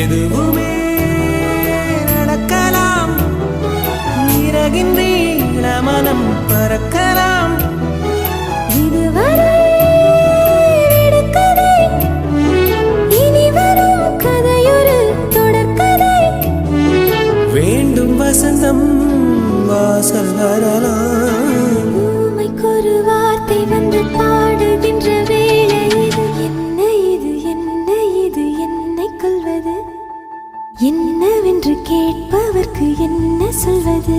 எதுவுமே நடக்கலாம். இறகின்றீள மனம் பறக்கலாம். இதுவரை. வேண்டும் வசந்தம் வாசல் வரலாம் ஊமைக்கொரு வார்த்தை வந்து என்னவென்று கேட்பவர்க்கு என்ன சொல்வது?